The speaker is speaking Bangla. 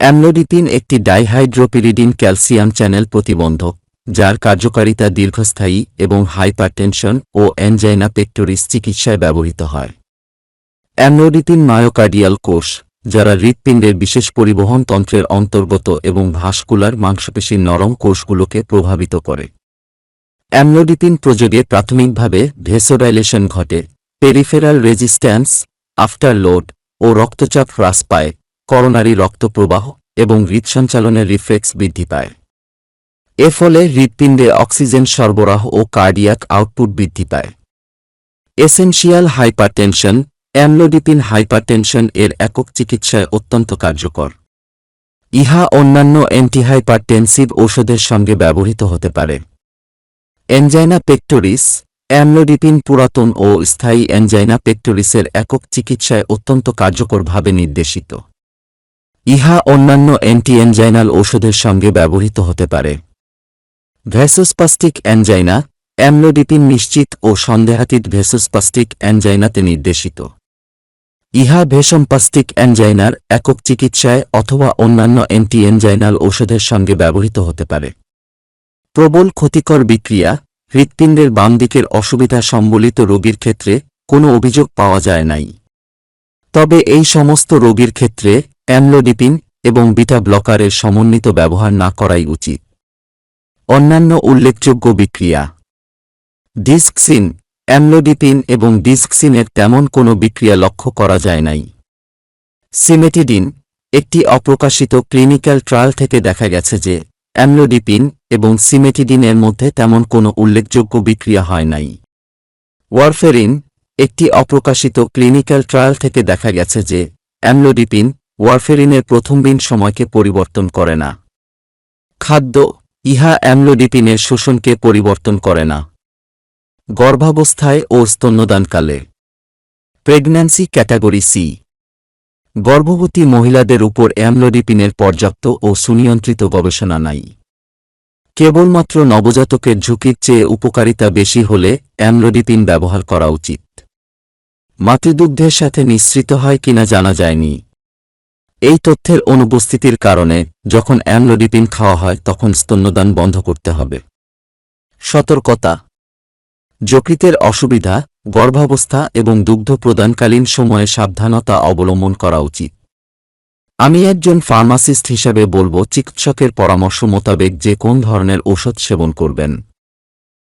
অ্যামলোডিপিন একটি ডাইহাইড্রোপিরিডিন ক্যালসিয়াম চ্যানেল প্রতিবন্ধক, যার কার্যকারিতা দীর্ঘস্থায়ী এবং হাইপারটেনশন ও অ্যানজাইনা পেক্টোরিস চিকিৎসায় ব্যবহৃত হয়। অ্যামলোডিপিন মায়োকার্ডিয়াল কোষ, যারা হৃৎপিণ্ডের বিশেষ পরিবহন তন্ত্রের অন্তর্গত এবং ভাস্কুলার মাংসপেশীর নরম কোষগুলোকে প্রভাবিত করে। অ্যামলোডিপিন প্রযোগে প্রাথমিকভাবে ভেসোডাইলেশন ঘটে, পেরিফেরাল রেজিস্ট্যান্স আফটার লোড ও রক্তচাপ হ্রাস পায় করোনারি রক্তপ্রবাহ এবং হৃদসঞ্চালনের রিফ্লেক্স বৃদ্ধি পায়। এর ফলে হৃৎপিণ্ডে অক্সিজেন সরবরাহ ও কার্ডিয়াক আউটপুট বৃদ্ধি পায়। এসেনশিয়াল হাইপারটেনশন, অ্যামলোডিপিন হাইপারটেনশন এর একক চিকিৎসায় অত্যন্ত কার্যকর। ইহা অন্যান্য অ্যান্টিহাইপারটেনসিভ ঔষধের সঙ্গে ব্যবহৃত হতে পারে। এনজাইনা পেক্টোরিস, অ্যামলোডিপিন পুরাতন ও স্থায়ী এনজাইনা পেক্টোরিসের একক চিকিৎসায় অত্যন্ত কার্যকরভাবে নির্দেশিত। ইহা অন্যান্য অ্যান্টি এনজাইনাল ঔষধের সঙ্গে ব্যবহৃত হতে পারে। ভ্যাসোস্পাস্টিক অ্যানজাইনা অ্যামলোডিপিন নিশ্চিত ও সন্দেহাতীত ভেসোস্পাস্টিক অ্যানজাইনাতে নির্দেশিত। ইহা ভেসম্পাস্টিক অ্যানজাইনার একক চিকিৎসায় অথবা অন্যান্য অ্যান্টি এনজাইনাল ঔষধের সঙ্গে ব্যবহৃত হতে পারে। প্রবল ক্ষতিকর বিক্রিয়া, হৃৎপিণ্ডের বাম দিকের অসুবিধা সম্বলিত রোগীর ক্ষেত্রে কোনো অভিযোগ পাওয়া যায় নাই। তবে এই সমস্ত রোগীর ক্ষেত্রে অ্যামলোডিপিন এবং বিটা ব্লকারের সমন্বিত ব্যবহার না করাই উচিত। অন্যান্য উল্লেখযোগ্য বিক্রিয়া। ডিস্কসিন, অ্যামলোডিপিন এবং ডিস্কসিনের তেমন কোনো বিক্রিয়া লক্ষ্য করা যায় নাই। সিমেটিডিন, একটি অপ্রকাশিত ক্লিনিক্যাল ট্রায়াল থেকে দেখা গেছে যে অ্যামলোডিপিন এবং সিমেটিডিনের মধ্যে তেমন কোনো উল্লেখযোগ্য বিক্রিয়া হয় নাই। ওয়ারফেরিন, একটি অপ্রকাশিত ক্লিনিক্যাল ট্রায়াল থেকে দেখা গেছে যে অ্যামলোডিপিন ওয়ারফেরিনের প্রথম দিন সময়কে পরিবর্তন করে না। খাদ্য, ইহা অ্যামলোডিপিনের শোষণকে পরিবর্তন করে না। গর্ভাবস্থায় ও স্তন্যদানকালে। Pregnancy category C. গর্ভবতী মহিলাদের উপর অ্যামলোডিপিনের পর্যাপ্ত ও সুনিয়ন্ত্রিত গবেষণা নাই। কেবলমাত্র নবজাতকের ঝুঁকির চেয়ে উপকারিতা বেশি হলে অ্যামলোডিপিন ব্যবহার করা উচিত। মাতৃদুগ্ধের সাথে নিঃসৃত হয় কিনা জানা যায়নি। এই তথ্যের অনুপস্থিতির কারণে যখন অ্যামলোডিপিন খাওয়া হয়, তখন স্তন্যদান বন্ধ করতে হবে। সতর্কতা। যকৃতের অসুবিধা, গর্ভাবস্থা এবং দুগ্ধ প্রদানকালীন সময়ে সাবধানতা অবলম্বন করা উচিত। আমি একজন ফার্মাসিস্ট হিসাবে বলব, চিকিৎসকের পরামর্শ মোতাবেক যে কোন ধরনের ঔষধ সেবন করবেন।